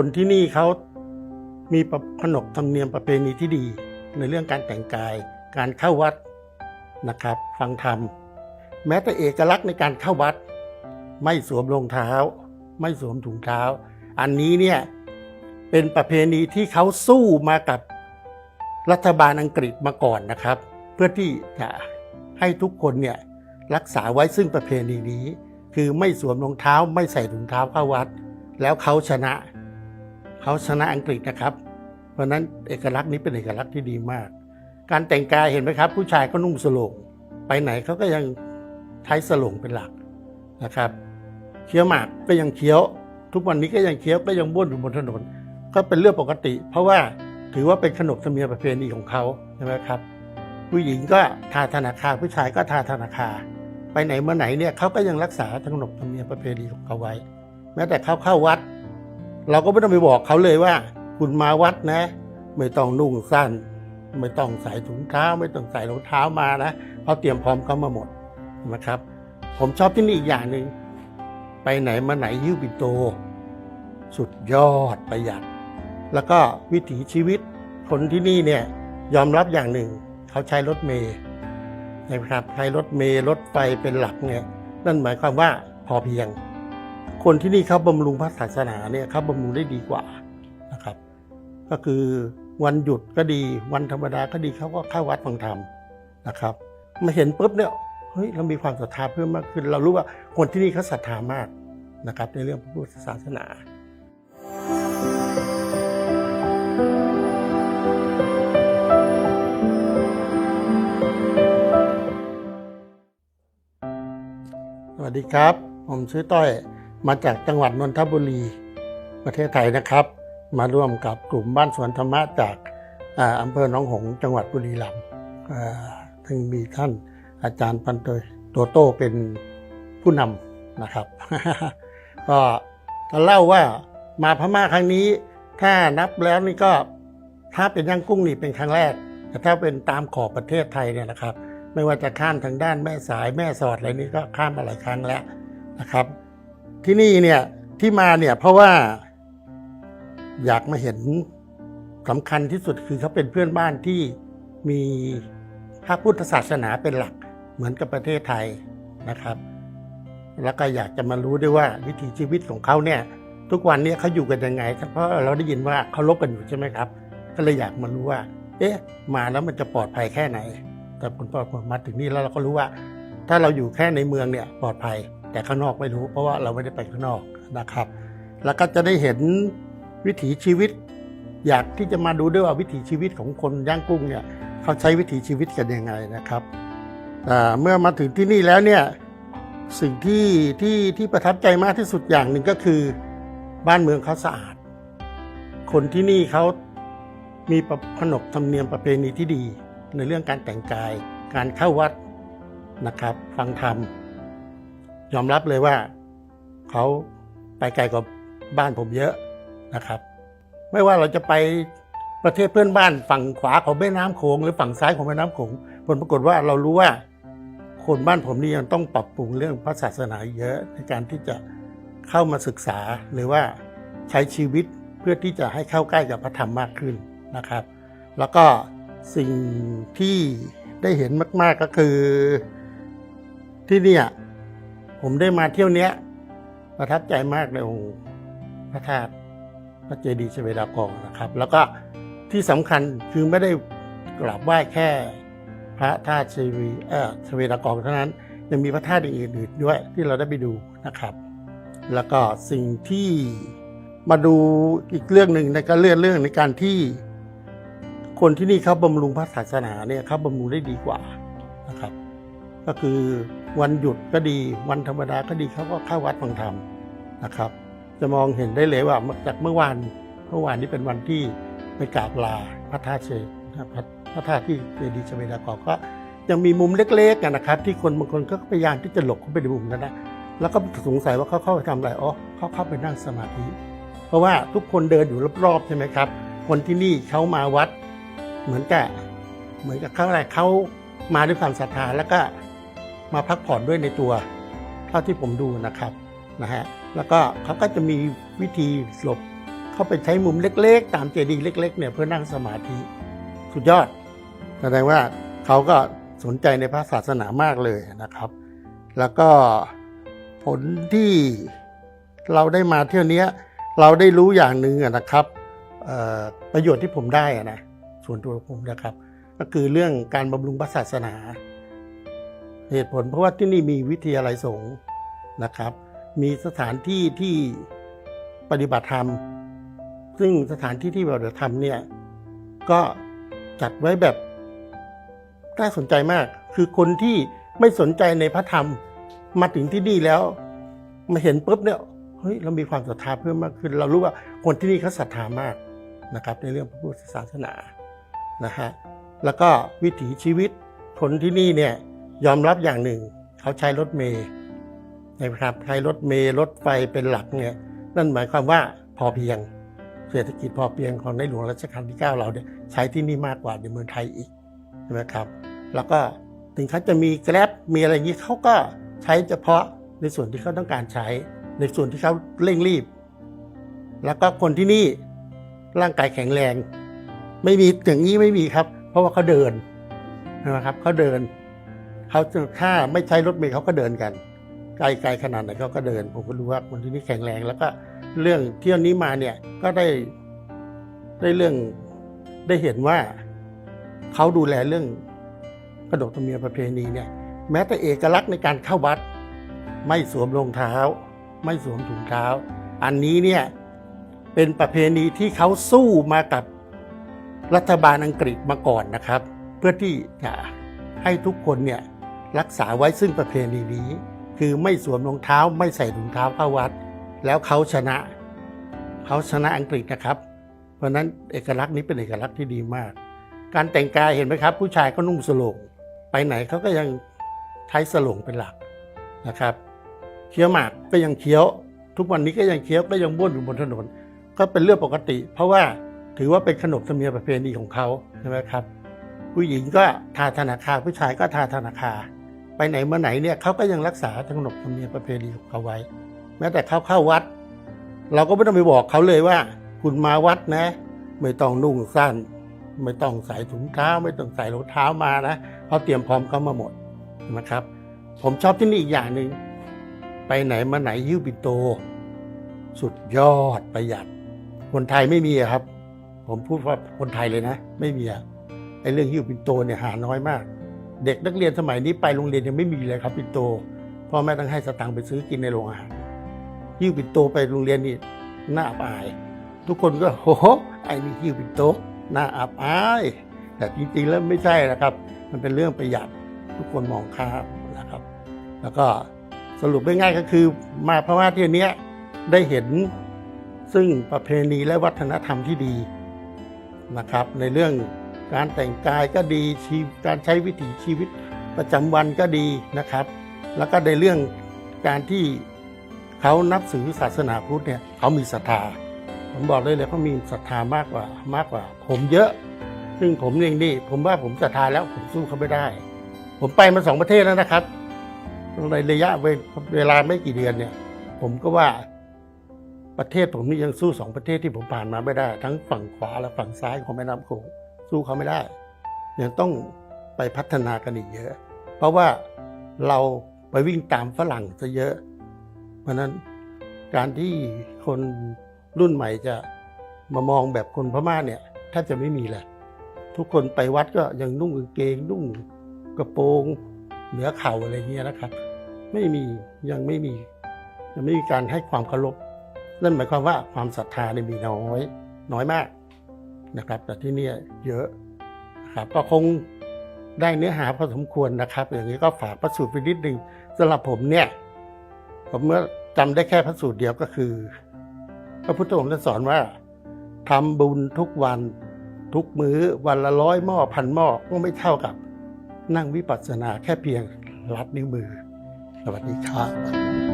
คนที่นี่เขามีขนบธรรมเนียมประเพณีที่ดี ในเรื่องการแต่งกาย การเข้าวัดนะครับ ฟังธรรม แม้แต่เอกลักษณ์ในการเข้าวัด ไม่สวมรองเท้า ไม่สวมถุงเท้า อันนี้เนี่ยเป็นประเพณีที่เขาสู้มากับรัฐบาลอังกฤษมาก่อนนะครับ เพื่อที่จะให้ทุกคนเนี่ยรักษาไว้ซึ่งประเพณีนี้ คือไม่สวมรองเท้าไม่ใส่ถุงเท้าเข้าวัด แล้วเขาชนะ เขาชนะอังกฤษนะครับ เพราะนั้นเอกลักษณ์นี้เป็นเอกลักษณ์ที่ดีมาก การแต่งกายเห็นไหมครับ ผู้ชายก็นุ่งสโลงไปไหนเขาก็ยังใช้สโลงเป็นหลักนะครับเคี้ยวหมากก็ยังเคี้ยว ทุกวันนี้ก็ยังเคี้ยวก็ยังบ้วนอยู่บนถนน ก็เป็นเรื่องปกติ เพราะว่าถือว่าเป็นขนบธรรมเนียมประเพณีของเขาใช่ไหมครับ ผู้หญิงก็ทาธนาคารผู้ชายก็ทาธนาคารไปไหนเมาไหนเนี่ยเขาก็ยังรักษาขนบธรรมเนียมประเพณีของเขาไว้ แม้แต่เขาเข้าวัด เราก็ไม่ต้องไปบอกเขาเลยว่า คุณมาวัดนะ ไม่ต้องนุ่งสั้น ไม่ต้องใส่ถุงเท้า ไม่ต้องใส่รองเท้ามานะเขาเตรียมพร้อมเขามาหมดนะครับ ผมชอบที่นี่อีกอย่างหนึ่งไปไหนมาไหนยิ้วปินโต สุดยอดประหยัด แล้วก็วิถีชีวิตคนที่นี่เนี่ยยอมรับอย่างหนึ่ง เขาใช้รถเมล์นะครับใช้รถเมล์รถไฟเป็นหลักเนี่ยนั่นหมายความว่าพอเพียง คนที่นี่เขาบำรุงพระศาสนาเนี่ยเขาบำรุงได้ดีกว่านะครับ ก็คือวันหยุดก็ดีวันธรรมดาก็ดีเขาก็เข้าวัดฟังธรรมนะครับ มาเห็นปุ๊บเนี่ยเฮ้ยเรามีความศรัทธาเพิ่มมากขึ้น เรารู้ว่าคนที่นี่เขาศรัทธามากนะครับ ในเรื่องพระพุทธศาสนาสวัสดีครับ ผมชื่อต้อย มาจากจังหวัดนนทบุรี ประเทศไทยนะครับ มาร่วมกับกลุ่มบ้านสวนธรรมะจากอาอำเภอหนองหงจังหวัดบุรีรัมย์ซึ่งมีท่านอาจารย์ปันโตยโตโต้เป็นผู้นำนะครับ ก็จะเล่าว่ามาพม่าครั้งนี้ ถ้านับแล้วนี่ก็ถ้าเป็นย่างกุ้งนี่เป็นครั้งแรก แต่ถ้าเป็นตามขอบประเทศไทยเนี่ยนะครับ ไม่ว่าจะข้ามทางด้านแม่สายแม่สอดอะไรนี่ก็ข้ามมาหลายครั้งแล้วนะครับ ที่นี่เนี่ยที่มาเนี่ยเพราะว่า อยากมาเห็นสำคัญที่สุดคือเขาเป็นเพื่อนบ้านที่มีพระพุทธศาสนาเป็นหลักเหมือนกับประเทศไทยนะครับ แล้วก็อยากจะมารู้ด้วยว่า วิถีชีวิตของเขาเนี่ย ทุกวันเนี้เขาอยู่กันยังไงเพราะเราได้ยินว่าเขาลบกันอยู่ใช่ไหมครับ ก็เลยอยากมารู้ว่า เอ๊ะ มาแล้วมันจะปลอดภัยแค่ไหน แต่ผลปรากฏมาถึงนี่แล้วเราก็รู้ว่า ถ้าเราอยู่แค่ในเมืองเนี่ยปลอดภัย แต่ข้างนอกไม่รู้ เพราะว่าเราไม่ได้ไปข้างนอกนะครับ แล้วก็จะได้เห็นวิถีชีวิต อยากที่จะมาดูด้วยว่าวิถีชีวิตของคนย่างกุ้งเนี่ยเขาใช้วิถีชีวิตกันยังไงนะครับเมื่อมาถึงที่นี่แล้วเนี่ยสิ่งที่ที่ที่ประทับใจมากที่สุดอย่างหนึ่งก็คือ บ้านเมืองเขาสะอาด คนที่นี่เขามีประขนบธรรมเนียมประเพณีที่ดี ในเรื่องการแต่งกาย การเข้าวัดนะครับ ฟังธรรม ยอมรับเลยว่าเขาไปไกลกว่าบ้านผมเยอะนะครับ ไม่ว่าเราจะไปประเทศเพื่อนบ้านฝั่งขวาของแม่น้ำโขงหรือฝั่งซ้ายของแม่น้ำโขงผลปรากฏว่าเรารู้ว่าคนบ้านผมนี่ยังต้องปรับปรุงเรื่องพระศาสนาเยอะในการที่จะเข้ามาศึกษาหรือว่าใช้ชีวิตเพื่อที่จะให้เข้าใกล้กับพระธรรมมากขึ้นนะครับ แล้วก็สิ่งที่ได้เห็นมาก ๆก็คือที่เนี่ย ผมได้มาเที่ยวเนี้ยประทับใจมากในองค์พระธาตุพระเจดีย์ชเวดากองนะครับ แล้วก็ที่สำคัญคือไม่ได้กราบไหว้แค่ พระธาตุชเวเออชเวดากองเท่านั้น ยังมีพระธาตุอื่นๆด้วยที่เราได้ไปดูนะครับ แล้วก็สิ่งที่มาดูอีกเรื่องหนึ่งในการเลื่อนเรื่องในการที่ คนที่นี่เขาบำรุงพระศาสนาเนี่ยเขาบำรุงได้ดีกว่านะครับ ก็คือวันหยุดก็ดีวันธรรมดาก็ดีเขาก็เข้าวัดฟังธรรมนะครับ จะมองเห็นได้เลยว่าจากเมื่อวานเมื่อวานนี้เป็นวันที่ไปกราบลาพระธาตุเชพระพระธาตุที่เจดีย์ชเวดากอก็ยังมีมุมเล็กๆนะครับ ที่คนบางคนก็พยายามที่จะหลบเข้าไปในมุมนั้นนะแล้วก็สงสัยว่าเขาเข้าไปทำอะไรอ๋อเขาเข้าไปนั่งสมาธิ เพราะว่าทุกคนเดินอยู่รอบๆใช่ไหมครับ คนที่นี่เขามาวัด เหมือนกับเหมือนกับเขาอะไรเขามาด้วยความศรัทธาแล้วก็ มาพักผ่อนด้วยในตัวเท่าที่ผมดูนะครับนะฮะแล้วก็เขาก็จะมีวิธีหลบเข้าไปใช้มุมเล็กๆ ตามเจดีย์เล็ก ๆ เนี่ยเพื่อนั่งสมาธิสุดยอดแสดงว่าเขาก็สนใจในพระศาสนามากเลยนะครับ แล้วก็ผลที่เราได้มาเที่ยวเนี้ยเราได้รู้อย่างหนึ่งนะครับประโยชน์ที่ผมได้นะส่วนตัวผมนะครับ ก็คือเรื่องการบำรุงพระศาสนา เหตุผลเพราะว่าที่นี่มีวิทยาลัยสงฆ์นะครับ มีสถานที่ที่ปฏิบัติธรรม ซึ่งสถานที่ที่ปฏิบัติธรรมเนี่ยก็จัดไว้แบบน่าสนใจมาก คือคนที่ไม่สนใจในพระธรรมมาถึงที่นี่แล้ว มาเห็นปุ๊บเนี่ยเฮ้ยเรามีความศรัทธาเพิ่มมากขึ้น เรารู้ว่าคนที่นี่เขาศรัทธามากนะครับ ในเรื่องพระพุทธศาสนานะฮะแล้วก็วิถีชีวิตคนที่นี่เนี่ย ยอมรับอย่างหนึ่ง เขาใช้รถเมล์นะครับใช้รถเมล์รถไฟเป็นหลักเนี่ยนั่นหมายความว่าพอเพียงเศรษฐกิจพอเพียงของในหลวงรัชกาลที่ 9 เราเนี่ยใช้ที่นี่มากกว่าในเมืองไทยอีกใช่ไหมครับ แล้วก็ถึงเขาจะมีแกร็บมีอะไรอย่างนี้เขาก็ใช้เฉพาะในส่วนที่เขาต้องการใช้ ในส่วนที่เขาเร่งรีบ แล้วก็คนที่นี่ร่างกายแข็งแรง ไม่มีอย่างนี้ไม่มีครับ เพราะว่าเขาเดินใช่ไหมครับเขาเดิน เขาถ้าไม่ใช้รถเมล์เขาก็เดินกัน ไกลไกลขนาดไหนเขาก็เดิน ผมก็รู้ว่าคนที่นี่แข็งแรง แล้วก็เรื่องเที่ยวนี้มาเนี่ยก็ได้ได้เรื่องได้เห็นว่าเขาดูแลเรื่องกระดกธรรมเนียมประเพณีเนี่ย แม้แต่เอกลักษณ์ในการเข้าวัด ไม่สวมรองเท้า ไม่สวมถุงเท้า อันนี้เนี่ยเป็นประเพณีที่เขาสู้มากับรัฐบาลอังกฤษมาก่อนนะครับ เพื่อที่จะให้ทุกคนเนี่ย รักษาไว้ซึ่งประเพณีนี้ คือไม่สวมรองเท้าไม่ใส่ถุงเท้าเข้าวัด แล้วเขาชนะ เขาชนะอังกฤษนะครับ เพราะนั้นเอกลักษณ์นี้เป็นเอกลักษณ์ที่ดีมาก การแต่งกายเห็นไหมครับ ผู้ชายก็นุ่งสลงไปไหนเขาก็ยังใช้สลงเป็นหลักนะครับเคี้ยวหมากก็ยังเคี้ยว ทุกวันนี้ก็ยังเคี้ยวก็ยังบ้วนอยู่บนถนน ก็เป็นเรื่องปกติ เพราะว่าถือว่าเป็นขนบธรรมเนียมประเพณีของเขาใช่ไหมครับ ผู้หญิงก็ทาธนาคารผู้ชายก็ทาธนาคาร ไปไหนมาไหนเนี่ยเขาก็ยังรักษาขนบธรรมเนียมประเพณีของเขาไว้ แม้แต่เขาเข้าวัด เราก็ไม่ต้องไปบอกเขาเลยว่า คุณมาวัดนะ ไม่ต้องนุ่งสั้น ไม่ต้องใส่ถุงเท้า ไม่ต้องใส่รองเท้ามานะเขาเตรียมพร้อมเขามาหมดนะครับ ผมชอบที่นี่อีกอย่างหนึ่งไปไหนมาไหนยิ้วปิโต สุดยอดประหยัด คนไทยไม่มีครับ ผมพูดว่าคนไทยเลยนะ ไม่มีอะไอเรื่องยิ้วปิโตเนี่ยหาน้อยมาก เด็กนักเรียนสมัยนี้ไปโรงเรียนยังไม่มีเลยครับปินโตพ่อแม่ต้องให้สตังค์ไปซื้อกินในโรงอาหารยิ้วปินโตไปโรงเรียนนี่น่าอับอาย ทุกคนก็โอ้โหไอ้นี่ยิ้วปินโตน่าอับอาย แต่จริงๆแล้วไม่ใช่นะครับ มันเป็นเรื่องประหยัดทุกคนมองข้ามนะครับ แล้วก็สรุปง่ายๆก็คือมาเพราะว่าที่ยวนี้ได้เห็นซึ่งประเพณีและวัฒนธรรมที่ดีนะครับ ในเรื่อง การแต่งกายก็ดีชีการใช้วิถีชีวิตประจำวันก็ดีนะครับ แล้วก็ในเรื่องการที่เขานับถือศาสนาพุทธเนี่ยเขามีศรัทธาผมบอกเลยเลยเขามีศรัทธามากกว่ามากกว่า ผมเยอะ ซึ่งผมเองนี่ ผมว่าผมศรัทธาแล้วผมสู้เขาไม่ได้ ผมไปมาสองประเทศแล้วนะครับในระยะเวลาไม่กี่เดือนเนี่ย ผมก็ว่าประเทศผมนี่ยังสู้สองประเทศที่ผมผ่านมาไม่ได้ ทั้งฝั่งขวาและฝั่งซ้ายของแม่น้ำโขง สู้เขาไม่ได้ยังต้องไปพัฒนากันอีกเยอะ เพราะว่าเราไปวิ่งตามฝรั่งซะเยอะ เพราะนั้นการที่คนรุ่นใหม่จะมามองแบบคนพม่าเนี่ยแทบจะไม่มีแหละ ทุกคนไปวัดก็ยังนุ่งกางเกงนุ่งกระโปรงเหนือเข่าอะไรเงี้ยนะครับ ไม่มียังไม่มียังไม่มีการให้ความเคารพนั่นหมายความว่าความศรัทธาเนี่ยมีน้อย น้อยมาก นะครับ แต่ที่นี่เยอะนะครับก็คงได้เนื้อหาพอสมควรนะครับ อย่างนี้ก็ฝากพระสูตรไปนิดนึงสำหรับผมเนี่ย ผมเมื่อจำได้แค่พระสูตรเดียวก็คือ พระพุทธองค์ท่านสอนว่าทำบุญทุกวันทุกมื้อวันละร้อยหม้อพันหม้อก็ไม่เท่ากับนั่งวิปัสสนาแค่เพียงลัดนิ้วมือ สวัสดีครับ